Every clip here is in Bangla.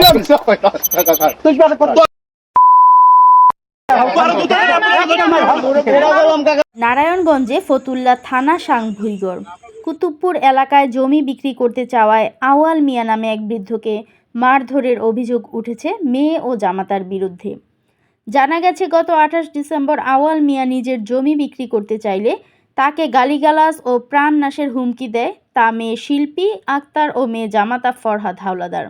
নারায়ণগঞ্জে ফতুল্লা থানা সাংভুইগর কুতুবপুর এলাকায় জমি বিক্রি করতে চাওয়ায় আওয়াল মিয়া নামে এক বৃদ্ধকে মারধরের অভিযোগ উঠেছে মেয়ে ও জামাতার বিরুদ্ধে। জানা গেছে গত আঠাশ ডিসেম্বর আওয়াল মিয়া নিজের জমি বিক্রি করতে চাইলে তাকে গালিগালাজ ও প্রাণনাশের হুমকি দেয় তা মেয়ে শিল্পী আক্তার ও মেয়ে জামাতা ফরহাদ হাওলাদার।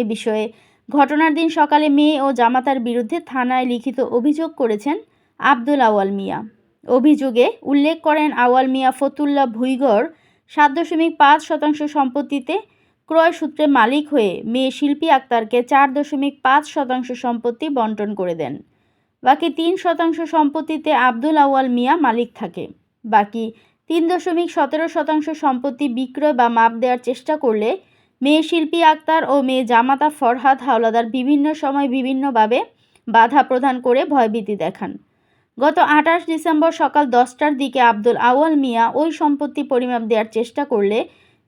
এ বিষয়ে। ঘটনার দিন সকালে মেয়ে ও জামাতার বিরুদ্ধে থানায় লিখিত অভিযোগ করেছেন আব্দুল আওয়াল মিয়া। অভিযোগে উল্লেখ করেন আওয়াল মিয়া ফতুল্লা ভুইগড়, সাত দশমিক পাঁচ শতাংশ সম্পত্তিতে ক্রয় সূত্রে মালিক হয়ে মেয়ে শিল্পী আক্তারকে চার দশমিক পাঁচ শতাংশ সম্পত্তি বন্টন করে দেন। বাকি তিন শতাংশ সম্পত্তিতে আব্দুল আওয়াল মিয়া মালিক থাকে। বাকি তিন দশমিক সতেরো শতাংশ সম্পত্তি বিক্রয় বা মাপ দেওয়ার চেষ্টা করলে মেয়ে শিল্পী আক্তার ও মেয়ে জামাতা ফরহাদ হাওলাদার বিভিন্ন সময় বিভিন্নভাবে বাধা প্রদান করে ভয়ভীতি দেখান। গত আঠাশ ডিসেম্বর সকাল দশটার দিকে আব্দুল আওয়াল মিয়া ওই সম্পত্তি পরিমাপ দেওয়ার চেষ্টা করলে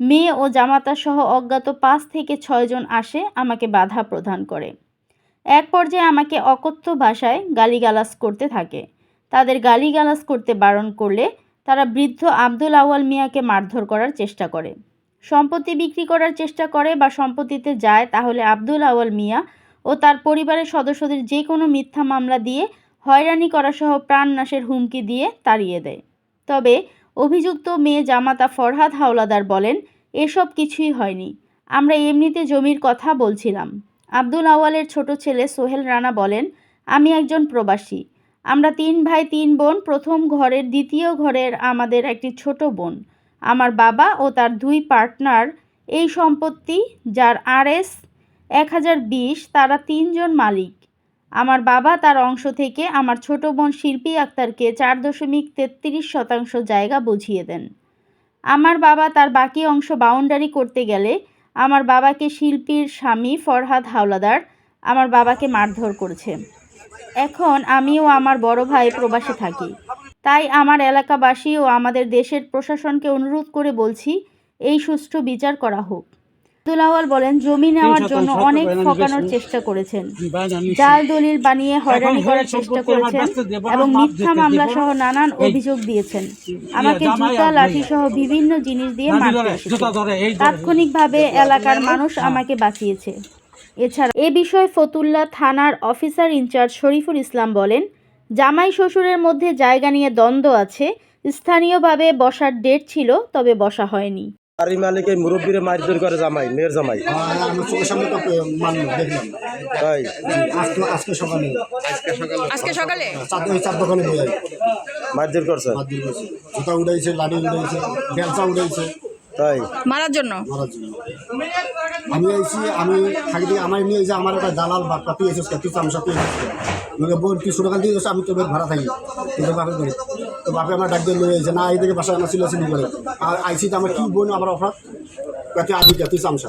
মেয়ে ও জামাতা সহ অজ্ঞাত পাঁচ থেকে ছয়জন আসে, আমাকে বাধা প্রদান করে। এক পর্যায়ে আমাকে অকথ্য ভাষায় গালিগালাজ করতে থাকে। তাদের গালিগালাজ করতে বারণ করলে তারা বৃদ্ধ আব্দুল আওয়াল মিয়াকে মারধর করার চেষ্টা করে। সম্পত্তি বিক্রি করার চেষ্টা করে বা সম্পত্তিতে যায়, তাহলে আব্দুল আওয়াল মিয়া ও তার পরিবারের সদস্যদের যে কোনো মিথ্যা মামলা দিয়ে হয়রানি করা সহ প্রাণনাশের হুমকি দিয়ে তাড়িয়ে দেয়। তবে অভিযুক্ত মেয়ে জামাতা ফরহাদ হাওলাদার বলেন, এসব কিছুই হয়নি। আমরা এমনিতে জমির কথা বলছিলাম। আব্দুল আওয়ালের ছোট ছেলে সোহেল রানা বলেন, আমি একজন প্রবাসী। আমরা তিন ভাই, তিন বোন, প্রথম ঘরের দ্বিতীয় ঘরের আমাদের একটি ছোট বোন। আমার বাবা ও তার দুই পার্টনার এই সম্পত্তি, যার আরএস এক হাজার বিশ, তারা তিনজন মালিক। আমার বাবা তার অংশ থেকে আমার ছোট বোন শিল্পী আক্তারকে চার দশমিক তেত্রিশ শতাংশ জায়গা বুঝিয়ে দেন। আমার বাবা তার বাকি অংশ বাউন্ডারি করতে গেলে আমার বাবাকে শিল্পীর স্বামী ফরহাদ হাওলাদার আমার বাবাকে মারধর করেছে। এখন আমি ও আমার বড় ভাই প্রবাসে থাকি। তাই আমার এলাকাবাসী ও আমাদের দেশের প্রশাসনকে অনুরোধ করে বলছি এই সুষ্ঠু বিচার করা হোক। আব্দুল বলেন জমি নেওয়ার জন্য অনেক ঠকানোর চেষ্টা করেছেন। জাল দলিল বানিয়ে হয়রানি করার চেষ্টা করেছেন এবং মিথ্যা মামলা সহ নানান অভিযোগ দিয়েছেন। আমাকে জুতা লাঠি সহ বিভিন্ন জিনিস দিয়ে মারতে তাৎক্ষণিকভাবে এলাকার মানুষ আমাকে বাঁচিয়েছে। এছাড়া এ বিষয়ে ফতুল্লা থানার অফিসার ইনচার্জ শরীফুল ইসলাম বলেন জামাই শ্বশুরের মধ্যে জায়গা নিয়ে দ্বন্দ্ব আছে স্থানীয়ভাবে বসার ডেট ছিল তবে বসা হয়নি। বাড়ির মালিক এই মুরব্বীরে মারধর করে জামাই মেয়ের জামাই। মানলাম দেখলাম। তাই? আজকে আজকে সকালে। আজকে সকালে। চার দোকানে মারধর করছে? জুতা উড়াইছে লাঠি উড়াইছে বেলচা উড়াইছে। তাই? মারার জন্য? আমি আইছি আমি থাকি আমার নিয়ে যে আমার একটা দালাল বাপ্পা তুই এসেছিস তুই চামচা তুই এসেছিস আমাকে বোন তুই ছোটকাল দিয়ে আমি তোর ভাড়া থাকি তোর বাপে বাড়ি তো বাপে আমার ডাক দিয়ে লয়ে না, এই থেকে বাসায় আমার করে। আর আইসি তো আমার কি বোন আমার অফার? আবি চামচা।